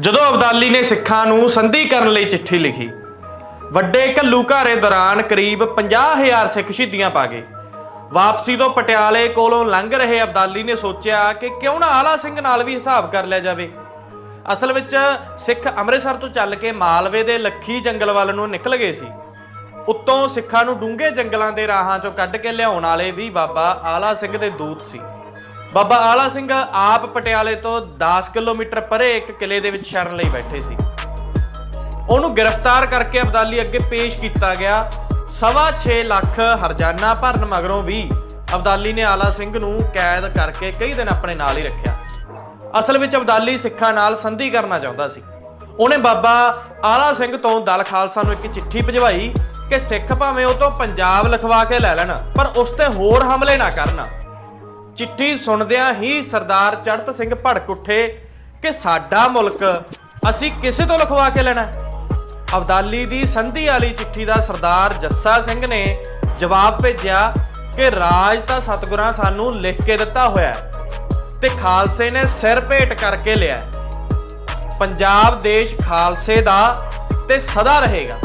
ਜਦੋਂ ਅਬਦਾਲੀ ਨੇ ਸਿੱਖਾਂ ਨੂੰ ਸੰਧੀ ਕਰਨ ਲਈ ਚਿੱਠੀ ਲਿਖੀ, ਵੱਡੇ ਘੱਲੂਘਾਰੇ ਦੌਰਾਨ ਕਰੀਬ 50000 ਸਿੱਖ ਸ਼ਹੀਦੀਆਂ ਪਾ ਗਏ। ਵਾਪਸੀ ਤੋਂ ਪਟਿਆਲੇ ਕੋਲੋਂ ਲੰਘ ਰਹੇ ਅਬਦਾਲੀ ਨੇ ਸੋਚਿਆ ਕਿ ਕਿਉਂ ਨਾ ਆਲਾ ਸਿੰਘ ਨਾਲ ਵੀ ਹਿਸਾਬ ਕਰ ਲਿਆ ਜਾਵੇ। ਅਸਲ ਵਿੱਚ ਸਿੱਖ ਅੰਮ੍ਰਿਤਸਰ ਤੋਂ ਚੱਲ ਕੇ ਮਾਲਵੇ ਦੇ ਲੱਖੀ ਜੰਗਲ ਵੱਲ ਨੂੰ ਨਿਕਲ ਗਏ ਸੀ। ਉੱਤੋਂ ਸਿੱਖਾਂ ਨੂੰ ਡੂੰਘੇ ਜੰਗਲਾਂ ਦੇ ਰਾਹਾਂ ਚੋਂ ਕੱਢ ਕੇ ਲਿਆਉਣ ਵਾਲੇ ਵੀ ਬਾਬਾ ਆਲਾ ਸਿੰਘ ਦੇ ਦੂਤ ਸੀ। ਬਾਬਾ ਆਲਾ ਸਿੰਘ ਆਪ ਪਟਿਆਲੇ ਤੋਂ 10 ਕਿਲੋਮੀਟਰ ਪਰੇ ਇੱਕ ਕਿਲੇ ਦੇ ਵਿੱਚ ਸ਼ਰਨ ਲਈ ਬੈਠੇ ਸੀ। ਉਹਨੂੰ ਗ੍ਰਿਫਤਾਰ ਕਰਕੇ ਅਬਦਾਲੀ ਅੱਗੇ ਪੇਸ਼ ਕੀਤਾ ਗਿਆ। ਸਵਾ 6 ਲੱਖ ਹਰਜਾਨਾ ਭਰਨ ਮਗਰੋਂ ਵੀ ਅਬਦਾਲੀ ਨੇ ਆਲਾ ਸਿੰਘ ਨੂੰ ਕੈਦ ਕਰਕੇ ਕਈ ਦਿਨ ਆਪਣੇ ਨਾਲ ਹੀ ਰੱਖਿਆ। ਅਸਲ ਵਿੱਚ ਅਬਦਾਲੀ ਸਿੱਖਾਂ ਨਾਲ ਸੰਧੀ ਕਰਨਾ ਚਾਹੁੰਦਾ ਸੀ। ਉਹਨੇ ਬਾਬਾ ਆਲਾ ਸਿੰਘ ਤੋਂ ਦਲ ਖਾਲਸਾ ਨੂੰ ਇੱਕ ਚਿੱਠੀ ਭਜਵਾਈ ਕਿ ਸਿੱਖ ਭਾਵੇਂ ਉਹ ਤੋਂ ਪੰਜਾਬ ਲਿਖਵਾ ਕੇ ਲੈ ਲੈਣ, ਪਰ ਉਸ ਤੇ ਹੋਰ ਹਮਲੇ ਨਾ ਕਰਨ। ਚਿੱਠੀ ਸੁਣਦਿਆਂ ਹੀ ਸਰਦਾਰ ਚੜਤ ਸਿੰਘ ਭੜਕ ਉੱਠੇ ਕਿ ਸਾਡਾ ਮੁਲਕ ਅਸੀਂ ਕਿਸੇ ਤੋਂ ਲਿਖਵਾ ਕੇ ਲੈਣਾ ਅਬਦਾਲੀ ਦੀ ਸੰਧੀ ਵਾਲੀ ਚਿੱਠੀ ਦਾ ਸਰਦਾਰ ਜੱਸਾ ਸਿੰਘ ਨੇ ਜਵਾਬ ਭੇਜਿਆ ਕਿ ਰਾਜ ਤਾਂ ਸਤਿਗੁਰਾਂ ਸਾਨੂੰ ਲਿਖ ਕੇ ਦਿੱਤਾ ਹੋਇਆ ਹੈ ਤੇ ਖਾਲਸੇ ਨੇ ਸਿਰ ਭੇਟ ਕਰਕੇ ਲਿਆ ਪੰਜਾਬ ਦੇਸ਼ ਖਾਲਸੇ ਦਾ ਤੇ ਸਦਾ ਰਹੇਗਾ।